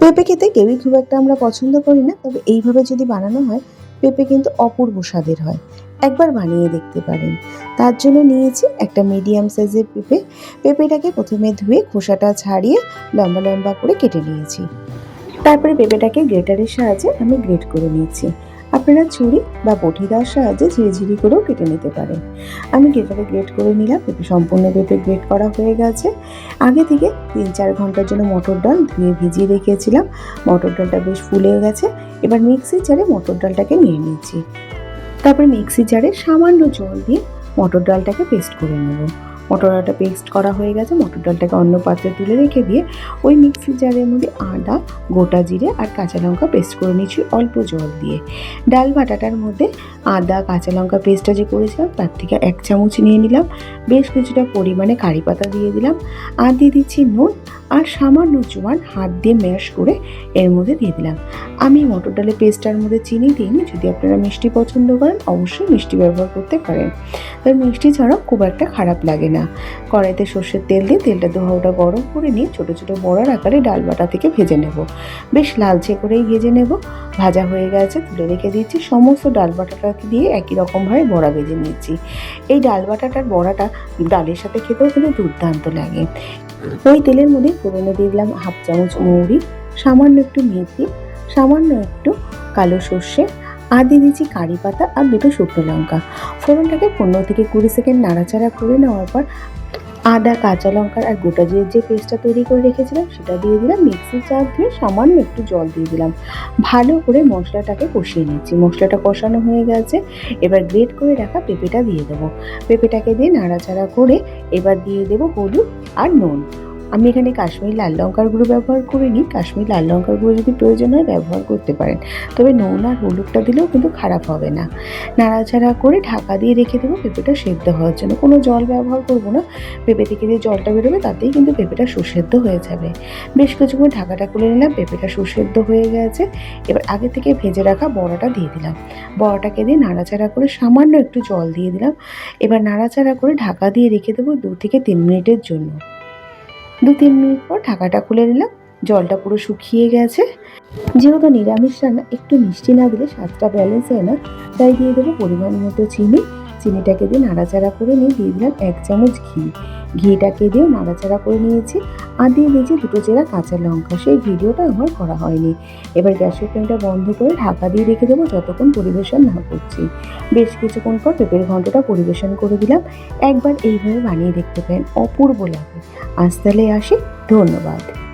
পেঁপে খেতে কেউই খুব একটা আমরা পছন্দ করি না, তবে এইভাবে যদি বানানো হয়, পেঁপে কিন্তু অপূর্ব স্বাদের হয়। একবার বানিয়ে দেখতে পারেন। তার জন্য নিয়েছি একটা মিডিয়াম সাইজের পেঁপে। পেঁপেটাকে প্রথমে ধুয়ে খোসাটা ছাড়িয়ে লম্বা লম্বা করে কেটে নিয়েছি। তারপরে পেঁপেটাকে গ্রেটারের সাহায্যে আমি গ্রেট করে নিয়েছি। আপনারা ছুরি বা বটিদার সাহায্যে ঝিরিঝিরি করেও কেটে নিতে পারেন। আমি গ্রেটারে গ্রেট করে নিলাম পেঁপে সম্পূর্ণ পেঁপে গ্রেট করা হয়ে গেছে। আগে থেকে তিন চার ঘণ্টার জন্য মটর ডাল ধুয়ে ভিজিয়ে রেখেছিলাম। মটর ডালটা বেশ ফুলে গেছে। এবার মিক্সি জারে মটর ডালটাকে নিয়ে নিচ্ছি। তারপরে মিক্সি জারে সামান্য জল দিয়ে মটর ডালটাকে পেস্ট করে নেব। মটর ডালটা পেস্ট করা হয়ে গেছে। মটর ডালটাকে অন্য পাত্রে তুলে রেখে দিয়ে ওই মিক্সি জারের মধ্যে আদা, গোটা জিরে আর কাঁচা লঙ্কা পেস্ট করে নিয়েছি অল্প জল দিয়ে। ডাল বাটাটার মধ্যে আদা, কাঁচা লঙ্কা পেস্টটা যে করেছিলাম, তার থেকে এক চামচ নিয়ে নিলাম। বেশ কিছুটা পরিমাণে কারি পাতা দিয়ে দিলাম। আর দিয়ে দিচ্ছি নুন আর সামান্য জোয়ান হাত দিয়ে ম্যাশ করে এর মধ্যে দিয়ে দিলাম। আমি মটর ডালের পেস্টটার মধ্যে চিনি দিইনি। যদি আপনারা মিষ্টি পছন্দ করেন, অবশ্যই মিষ্টি ব্যবহার করতে পারেন। তবে মিষ্টি ছাড়াও খুব একটা খারাপ লাগে না। কড়াইতে সর্ষের তেল দিয়ে তেলটা দোহাওটা গরম করে নিয়ে ছোটো ছোটো বড়ার আকারে ডাল বাটা থেকে ভেজে নেব। বেশ লালচে করেই ভেজে নেব। ভাজা হয়ে গেছে, তুলে রেখে দিচ্ছি। সমস্ত ডাল বাটাটাকে দিয়ে একই রকমভাবে বড়া ভেজে নিচ্ছি। এই ডাল বাটাটার বড়াটা ডালের সাথে খেতেও কিন্তু দুর্দান্ত লাগে। ওই তেলের মধ্যে ফোড়নে দিয়ে দিলাম হাফ চামচ মৌরি, সামান্য একটু মেথি, সামান্য একটু কালো সর্ষে আর দিয়ে দিচ্ছি কারি পাতা আর দুটো শুকনো লঙ্কা। ফোড়নটাকে পনেরো থেকে কুড়ি সেকেন্ড নাড়াচাড়া করে নেওয়ার পর আদা, কাঁচা লঙ্কার আর গোটা জিরের যে পেস্টটা তৈরি করে রেখেছিলাম, সেটা দিয়ে দিলাম। মিক্সির চার দিয়ে সামান্য একটু জল দিয়ে দিলাম। ভালো করে মশলাটাকে কষিয়ে নিচ্ছি মশলাটা কষানো হয়ে গেছে। এবার গ্রেট করে রাখা পেঁপেটা দিয়ে দেবো। পেঁপেটাকে দিয়ে নাড়াচাড়া করে এবার দিয়ে দেবো হলুদ আর নুন। আমি এখানে কাশ্মীর লাল লঙ্কার গুঁড়ো ব্যবহার করিনি। কাশ্মীর লাল লঙ্কার গুঁড়ো যদি প্রয়োজন হয় ব্যবহার করতে পারেন। তবে নুন আর হলুদটা দিলেও কিন্তু খারাপ হবে না। নাড়াচাড়া করে ঢাকা দিয়ে রেখে দেবো, পেঁপেটা সেদ্ধ হওয়ার জন্য। কোনো জল ব্যবহার করব না। পেঁপে থেকে যে জলটা বেরোবে তাতেই কিন্তু পেঁপেটা সুসেদ্ধ হয়ে যাবে। বেশ কিছুক্ষণ ঢাকাটা খুলে নিলাম, পেঁপেটা সুসেদ্ধ হয়ে গেছে। এবার আগে থেকে ভেজে রাখা বড়াটা দিয়ে দিলাম। বড়াটাকে দিয়ে নাড়াচাড়া করে সামান্য একটু জল দিয়ে দিলাম। এবার নাড়াচাড়া করে ঢাকা দিয়ে রেখে দেবো দু থেকে তিন মিনিটের জন্য। দু তিন মিনিট পর ঢাকাটা খুলে নিলাম। জলটা পুরো শুকিয়ে গেছে। যেহেতু নিরামিষ রান্না, একটু মিষ্টি না দিলে স্বাদটা ব্যালেন্স হয় না। তাই দিয়ে দেবো পরিমাণ মতো চিনি। চিনিটাকে দিয়ে নাড়াচাড়া করে নিয়ে দিয়ে দিলাম এক চামচ ঘি। ঘিটাকে দিয়ে নাড়াচাড়া করে নিয়েছি আর দিয়ে দিয়েছি দুটো চেরা কাঁচা লঙ্কা। সেই ভিডিওটা আমার করা হয়নি। এবার গ্যাসের ফ্লেমটা বন্ধ করে ঢাকা দিয়ে রেখে দেবো যতক্ষণ পরিবেশন না করছি। বেশ কিছুক্ষণ পর পেঁপের ঘন্টটা পরিবেশন করে দিলাম। একবার এইভাবে বানিয়ে দেখতে পারেন অপূর্ব লাগে। আজ তাহলে আসি। ধন্যবাদ।